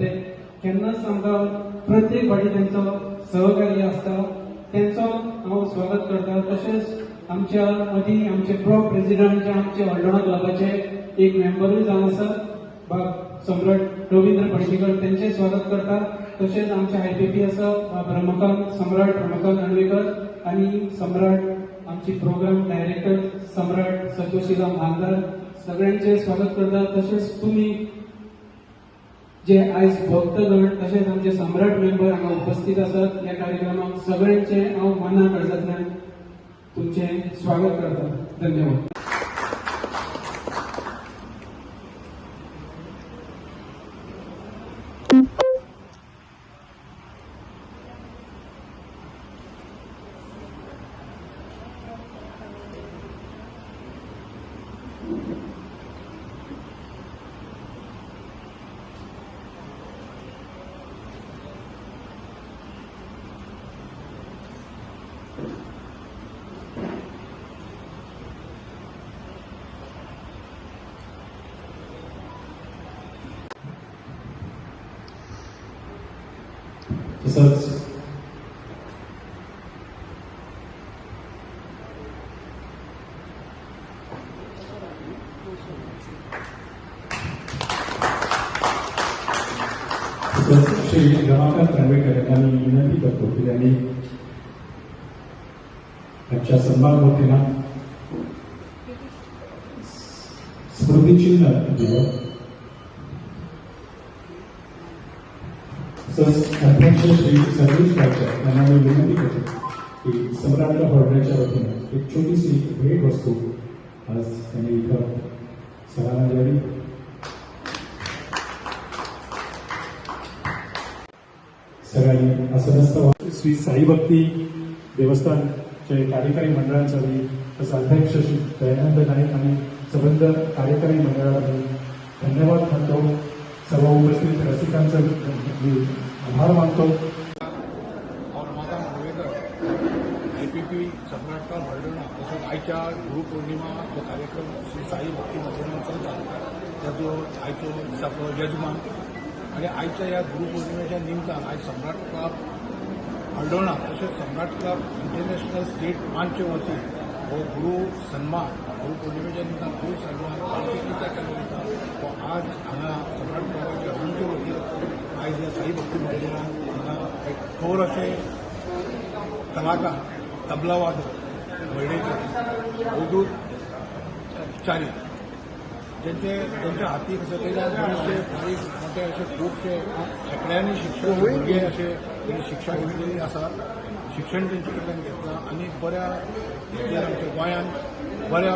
ते केन्नाच आमकां प्रत्येक फावटी तेंचो सहकार्य आसता तेंचो हांव स्वागत करता तशेंच आमच्या मदीं आमचे प्रो प्रेसिडेंट जे आमचे हल्डोणा क्लबाचे एक मेंबरूय जावन आसा बाब सम्राट रवींद्र पणशीकर तेंचे स्वागत करता तशेंच आमचे आयपीपी आसा बाब रमाकांत सम्राट रमाकांत आणवेकर आनी सम्राट आमची प्रोग्राम डायरेक्टर सम्राट सत्वशिला मालदार सगळ्यांचे स्वागत करता तशेंच तुमी जे आयज भक्तगण तशेंच आमचे सम्राट मेंबर हांगा उपस्थित आसात ह्या कार्यक्रमाक सगळ्यांचे हांव मना काळजांतल्यान तुमचे स्वागत करता. धन्यवाद. तसंच श्री रमाकांत खांडवेकर यांना मी विनंती करतो की त्यांनी आजच्या सन्मान मूर्तीला स्मृतिचिन्ह दिलं. तसंच अध्यक्ष श्री सर्वेश पाटकर यांना मी विनंती करतो की सम्राट हॉटेलच्या वतीनं एक छोटीशी भेट वस्तू आज त्यांनी इथं सरांना द्यावी. सगळ्यांनी असं नसतं श्री साई भक्ती देवस्थानचे कार्यकारी मंडळांचा मी तसं अध्यक्ष श्री दयानंद नाईक आणि सबंध कार्यकारी मंडळाला मी धन्यवाद म्हणतो सर्व उपस्थित रसिकांचं आभार मानतो और माझा मांडवेकर आय पी पी सम्राटकार हळदणा तसंच आयच्या गुरुपौर्णिमा जो कार्यक्रम श्री साई भक्ती मंदिरान चलता ताचो आयचो दिसाचो यजमान आनी आयच्या ह्या गुरुपौर्णिमेच्या निमतान आयज सम्राट क्लब हळदणा तशेंच सम्राट क्लब इंटरनॅशनल स्टेट मानचे वतीन हो गुरु सन्मान गुरुपौर्णिमेच्या निमतान गुरु सन्मान पालखीच्या केलो वयता हो आज हांगा सम्राट क्लबाच्या हळूचे वतीन आयज ह्या साई भक्ती मंदिरान हांगा एक थोर अशें कलाकार तबला वादक अवधूत चारी ज्यांचे त्यांच्या हाती कसं बरेचसे बरेचशे बारीक मोठे असे खूबशे सगळ्यांनी शिक्षण भुरगे असे त्यांनी शिक्षा घेतलेली आसा शिक्षण तेंचे कडल्यान घेतलां. आनी बऱ्या हेचेर आमच्या गोंयांत बऱ्या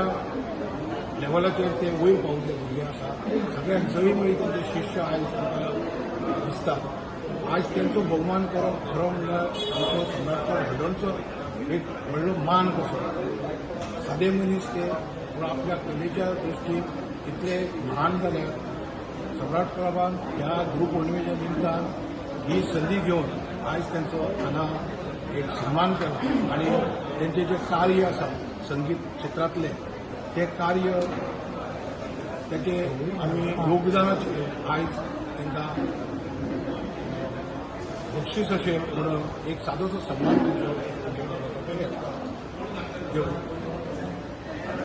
लेवलाचेर ते वयर पावले भुरगे आसा सगळ्यांक जळी मेळी त्यांचे म्हणजे शिश्य आयज आमकां दिसता आज त्यांचं बहुमान करप खरो म्हणल्यार आमचो सम्राटकार हडणचो एक व्हडलो मान कसो सादे मनीस ते पूण आपल्या कलेच्या दृश्टीन इतले महान जाल्यात सम्राट क्लबान ह्या गुरुपौर्णिमेच्या निमतान ही संदी घेवन आयज त्यांचो हांगा एक सन्मान केला. आनी तेंचे जे कार्य आसा संगीत क्षेत्रांतलें ते कार्य तेचे आमी योगदानाचे आयज तांकां बक्षीस अशें म्हणून एक सादोसो सन्मान दिवचो देव